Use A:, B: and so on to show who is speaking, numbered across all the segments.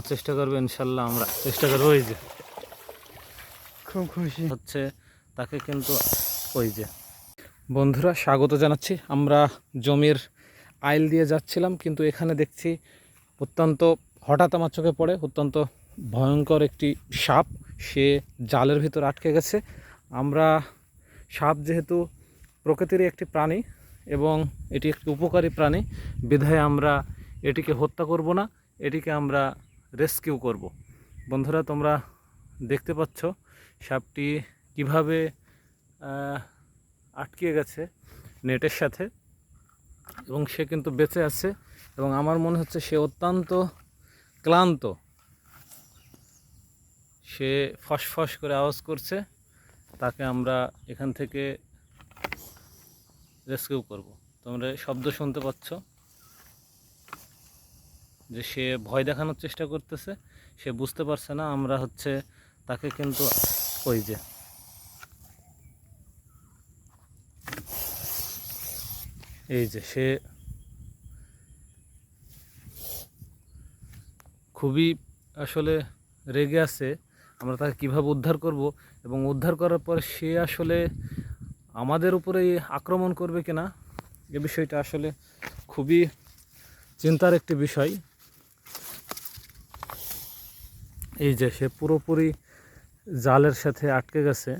A: চেষ্টা করবে ইনশাল্লাহ আমরা চেষ্টা করব ওই যে।
B: খুব খুশি।
A: হচ্ছে তাকে কিন্তু ওই যে। বন্ধুরা স্বাগত জানাচ্ছি। আমরা জমির আইল দিয়ে যাচ্ছিলাম কিন্তু এখানে দেখছি অত্যন্ত হঠাৎ আমার চোখে পড়ে অত্যন্ত ভয়ঙ্কর একটি সাপ। সে জালের ভিতর আটকে গেছে। আমরা সাপ যেহেতু প্রকৃতিরই একটি প্রাণী এবং এটি একটি উপকারী প্রাণী বিধায় আমরা এটিকে হত্যা করব না। এটিকে আমরা রেস্কিউ করব। বন্ধুরা, তোমরা দেখতে পাচ্ছ সাপটি কীভাবে আটকে গেছে নেটের সাথে এবং সে কিন্তু বেঁচে আছে এবং আমার মনে হচ্ছে সে অত্যন্ত ক্লান্ত। সে ফসফস করে আওয়াজ করছে, তাকে আমরা এখান থেকে রেস্কিউ করব। তোমরা শব্দ শুনতে পাচ্ছ। যে সে ভয় দেখানোর চেষ্টা করতেছে, সে বুঝতে পারছে না, আমরা হচ্ছে তাকে কিন্তু ওই যে এই যে সে খুবই আসলে রেগে আছে, আমরা তাকে কীভাবে উদ্ধার করব এবং উদ্ধার করার পর সে আসলে আমাদের উপরেই আক্রমণ করবে কিনা, এ বিষয়টা আসলে খুবই চিন্তার একটি বিষয়। এই যে সে পুরোপুরি জালের সাথে আটকে গেছে।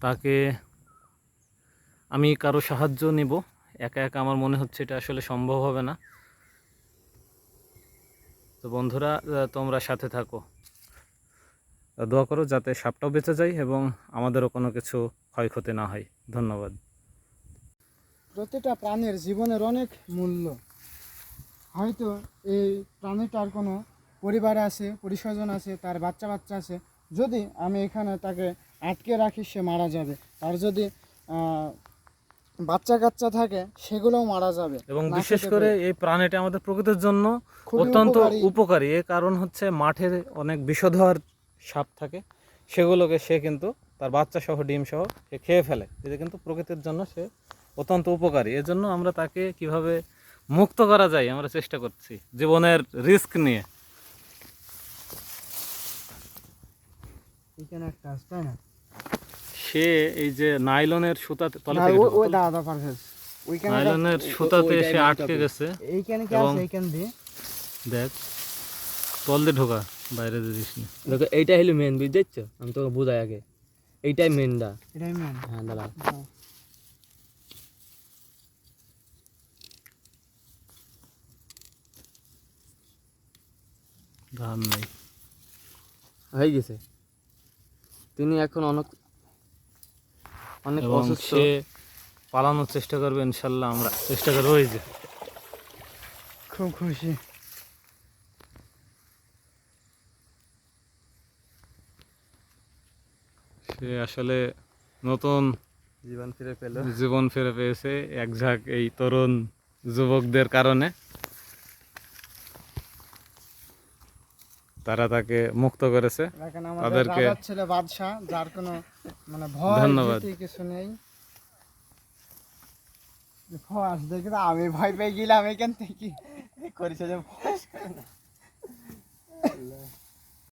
A: তাকে আমি কারও সাহায্য নিব। একা একা আমার মনে হচ্ছে এটা আসলে সম্ভব হবে না। তো বন্ধুরা তোমরা সাথে থাকো। দোয়া করো যাতে সাপটাও বেঁচে যায় এবং আমাদেরও কোনো কিছু ক্ষয়ক্ষতি না হয়। ধন্যবাদ।
B: প্রতিটা প্রাণীর জীবনের অনেক মূল্য। হয়তো এই প্রাণীটার কোনো পরিবার আছে পরিস্বজন আছে তার বাচ্চা বাচ্চা আছে যদি আমি এখানে তাকে আটকে রাখি সে মারা যাবে। আর যদি বাচ্চা কাচ্চা থাকে সেগুলোও মারা যাবে।
A: এবং বিশেষ করে এই প্রাণীটা আমাদের প্রকৃতির জন্য অত্যন্ত
B: উপকারী।
A: এর কারণ হচ্ছে মাঠে অনেক বিষধর সাপ থাকে। সেগুলোকে সে কিন্তু তার বাচ্চা সহ ডিম সহ সে খেয়ে ফেলে। এটা কিন্তু প্রকৃতির জন্য সে অত্যন্ত উপকারী। এজন্য আমরা তাকে কীভাবে মুক্ত করা যায় আমরা চেষ্টা করছি জীবনের রিস্ক নিয়ে।
B: এখানে একটা আছে তাই না?
A: সে এই যে নাইলনের সুতাতে তলে
B: ওই- দাদা পারফেক্ট। ওইখানে
A: নাইলনের সুতাতে সে আটকে গেছে
B: এইখানে কি আছে? এইখান দিয়ে।
A: দেখ তল দিয়ে ঢোকা বাইরে দিয়ে দিস না।
C: দেখো এইটা হলো মেন বুঝতেছ? আমি তোকে বোঝাই আগে। এইটাই মেনটা
B: এটাই মেন
C: হ্যাঁ দাদা
A: ধান নেই।
C: হয়ে গেছে। তিনি এখন অনেক অনেক অসুস্থ।
A: সে পালানোর চেষ্টা করবে ইনশাল্লাহ আমরা চেষ্টা করব ওই যে।
B: খুব খুশি।
A: সে আসলে নতুন
C: জীবন ফিরে পেল।
A: জীবন ফিরে পেয়েছে এক ঝাঁক এই তরুণ যুবকদের কারণে। তারা তাকে মুক্ত করেছে তাদেরকে-
B: ছেলে বাদশাহ যার কোনো মানে ভয়
A: ধন্যবাদ।
B: কিছু নেই ফস দেখি আমি ভয় পেয়ে গেলাম এখান থেকে করেছে যে ফস করে না।